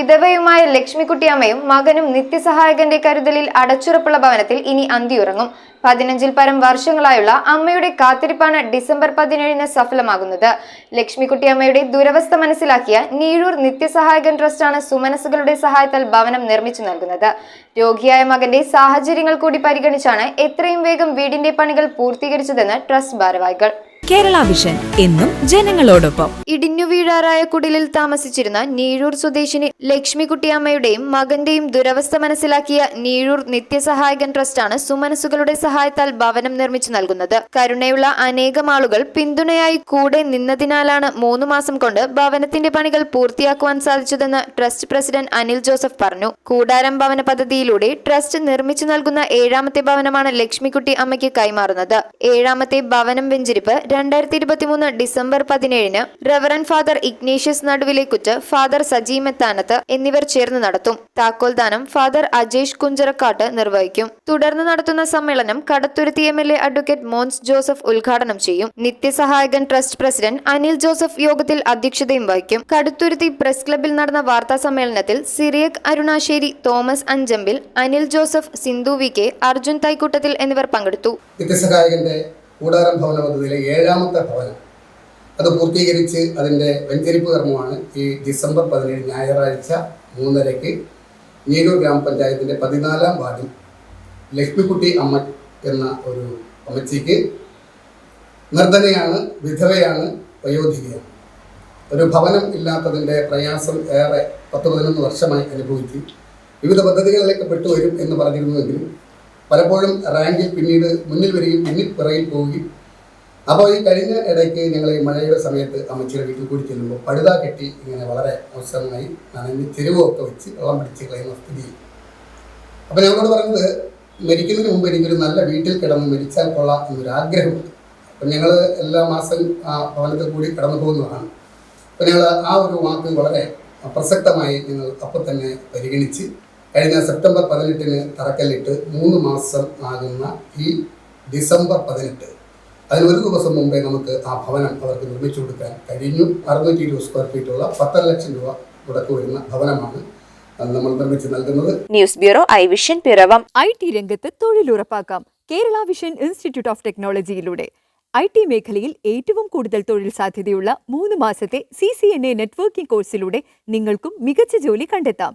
വിധവയുമായ ലക്ഷ്മിക്കുട്ടിയമ്മയും മകനും നിത്യസഹായകന്റെ കരുതലിൽ അടച്ചുറപ്പുള്ള ഭവനത്തിൽ ഇനി അന്തിയുറങ്ങും. പതിനഞ്ചിൽ പരം വർഷങ്ങളായുള്ള അമ്മയുടെ കാത്തിരിപ്പാണ് ഡിസംബർ പതിനേഴിന് സഫലമാകുന്നത്. ലക്ഷ്മിക്കുട്ടിയമ്മയുടെ ദുരവസ്ഥ മനസ്സിലാക്കിയ നീഴൂർ നിത്യസഹായകൻ ട്രസ്റ്റാണ് സുമനസുകളുടെ സഹായത്താൽ ഭവനം നിർമ്മിച്ചു നൽകുന്നത്. രോഗിയായ മകന്റെ സാഹചര്യങ്ങൾ കൂടി പരിഗണിച്ചാണ് എത്രയും വേഗം വീടിന്റെ പണികൾ പൂർത്തീകരിച്ചതെന്ന് ട്രസ്റ്റ് ഭാരവാഹികൾ. കേരള വിഷൻ എന്നും ജനങ്ങളോടൊപ്പം. ഇടിഞ്ഞു വീഴാറായ കുടിലിൽ താമസിച്ചിരുന്ന നീഴൂർ സ്വദേശിനി ലക്ഷ്മിക്കുട്ടിയമ്മയുടെയും മകന്റെയും ദുരവസ്ഥ മനസ്സിലാക്കിയ നീഴൂർ നിത്യസഹായകൻ ട്രസ്റ്റാണ് സുമനസുകളുടെ സഹായത്താൽ ഭവനം നിർമ്മിച്ചു നൽകുന്നത്. കരുണയുള്ള അനേകം ആളുകൾ പിന്തുണയായി കൂടെ നിന്നതിനാലാണ് മൂന്ന് മാസം കൊണ്ട് ഭവനത്തിന്റെ പണികൾ പൂർത്തിയാക്കുവാൻ സാധിച്ചതെന്ന് ട്രസ്റ്റ് പ്രസിഡന്റ് അനിൽ ജോസഫ് പറഞ്ഞു. കൂടാരം ഭവന പദ്ധതിയിലൂടെ ട്രസ്റ്റ് നിർമ്മിച്ചു നൽകുന്ന ഏഴാമത്തെ ഭവനമാണ് ലക്ഷ്മിക്കുട്ടി അമ്മയ്ക്ക് കൈമാറുന്നത്. ഏഴാമത്തെ ഭവനം വെഞ്ചിരിപ്പ് രണ്ടായിരത്തി ഇരുപത്തിമൂന്ന് ഡിസംബർ പതിനേഴിന് റവറൻ ഫാദർ ഇഗ്നേഷ്യസ് നടുവിലേക്കുറ്റ് ഫാദർ സജി മെത്താനത്ത് എന്നിവർ ചേർന്ന് നടത്തും. താക്കോൽദാനം ഫാദർ അജേഷ് കുഞ്ചറക്കാട്ട് നിർവഹിക്കും. തുടർന്ന് നടത്തുന്ന സമ്മേളനം Kaduthuruthy M L A advocate Mons Joseph ഉദ്ഘാടനം ചെയ്യും. നിത്യസഹായകൻ ട്രസ്റ്റ് പ്രസിഡന്റ് അനിൽ ജോസഫ് യോഗത്തിൽ അധ്യക്ഷതയും വഹിക്കും. കടുത്തുരുത്തി പ്രസ് ക്ലബിൽ നടന്ന വാർത്താ സമ്മേളനത്തിൽ സിറിയക് അരുണാശ്ശേരി തോമസ് അഞ്ചമ്പിൽ അനിൽ ജോസഫ് സിന്ധു വി കെ അർജുൻ തൈക്കൂട്ടത്തിൽ എന്നിവർ പങ്കെടുത്തു. നിത്യസഹായകന്റെ കൂടാരം ഭവന പദ്ധതിയിലെ ഏഴാമത്തെ ഭവനം. അത് പൂർത്തീകരിച്ച് അതിന്റെ വെഞ്ചരിപ്പ് കർമ്മമാണ് ഈ ഡിസംബർ പതിനേഴ് ഞായറാഴ്ച മൂന്നരയ്ക്ക് നീരൂർ ഗ്രാമപഞ്ചായത്തിന്റെ പതിനാലാം വാർഡിൽ ലക്ഷ്മിക്കുട്ടി അമ്മ എന്ന ഒരു അമ്മച്ചിക്ക് നിർധനയാണ് വിധവയാണ് വയോധികയാണ്. ഒരു ഭവനം ഇല്ലാത്തതിന്റെ പ്രയാസം ഏറെ പത്ത് പതിനൊന്ന് വർഷമായി അനുഭവിച്ചു വിവിധ പദ്ധതികളിലേക്ക് പെട്ടുവരും എന്ന് പറഞ്ഞിരുന്നുവെങ്കിലും പലപ്പോഴും റാങ്കിൽ പിന്നീട് മുന്നിൽ വരികയും പിന്നിൽ പിറകിൽ പോവുകയും. അപ്പോൾ ഈ കഴിഞ്ഞ ഇടയ്ക്ക് ഞങ്ങൾ ഈ മഴയുടെ സമയത്ത് അമ്മച്ചിയുടെ വീട്ടിൽ കൂടി ചെല്ലുമ്പോൾ പഴുതാ കെട്ടി ഇങ്ങനെ വളരെ മോശമായി നനഞ്ഞ് ചെരുവൊക്കെ വെച്ച് വെള്ളം പിടിച്ച് കളയുന്ന സ്ഥിതി. അപ്പോൾ ഞങ്ങളോട് പറഞ്ഞത് മരിക്കുന്നതിന് മുമ്പ് എനിക്കൊരു നല്ല വീട്ടിൽ കിടന്ന് മരിച്ചാൽ കൊള്ളാം എന്നൊരാഗ്രഹമുണ്ട്. അപ്പം ഞങ്ങൾ എല്ലാ മാസം ആ ഭവനത്തിൽ കൂടി കടന്നു പോകുന്നതാണ്. അപ്പം ഞങ്ങൾ ആ ഒരു വാക്ക് വളരെ പ്രസക്തമായി ഞങ്ങൾ അപ്പം തന്നെ പരിഗണിച്ച് കഴിഞ്ഞ സെപ്റ്റംബർ പതിനെട്ടിന് തറക്കല്ലിട്ട് മൂന്ന് മാസം ആകുന്ന ഈ ഡിസംബർ പതിനെട്ട്. അതിന് ഒരു ദിവസം മുമ്പേ നമുക്ക് ആ ഭവനം അവർക്ക് നിർമ്മിച്ചു കൊടുക്കാൻ കഴിഞ്ഞു. അറുന്നൂറ്റി ഇരുപത് സ്ക്വയർ ഫീറ്റുള്ള പത്തര ലക്ഷം രൂപ മുടക്ക് വരുന്ന ഭവനമാണ് നമ്മൾ നിർമ്മിച്ച് നൽകുന്നത്. News bureau I vision Piravom. I T രംഗത്ത് തൊഴിലുറപ്പാക്കാം. കേരള വിഷൻ ഇൻസ്റ്റിറ്റ്യൂട്ട് ഓഫ് ടെക്നോളജിയിലൂടെ. ഐ ടി മേഖലയിൽ ഏറ്റവും കൂടുതൽ തൊഴിൽ സാധ്യതയുള്ള മൂന്ന് മാസത്തെ C C N A networking കോഴ്സിലൂടെ നിങ്ങൾക്കും മികച്ച ജോലി കണ്ടെത്താം.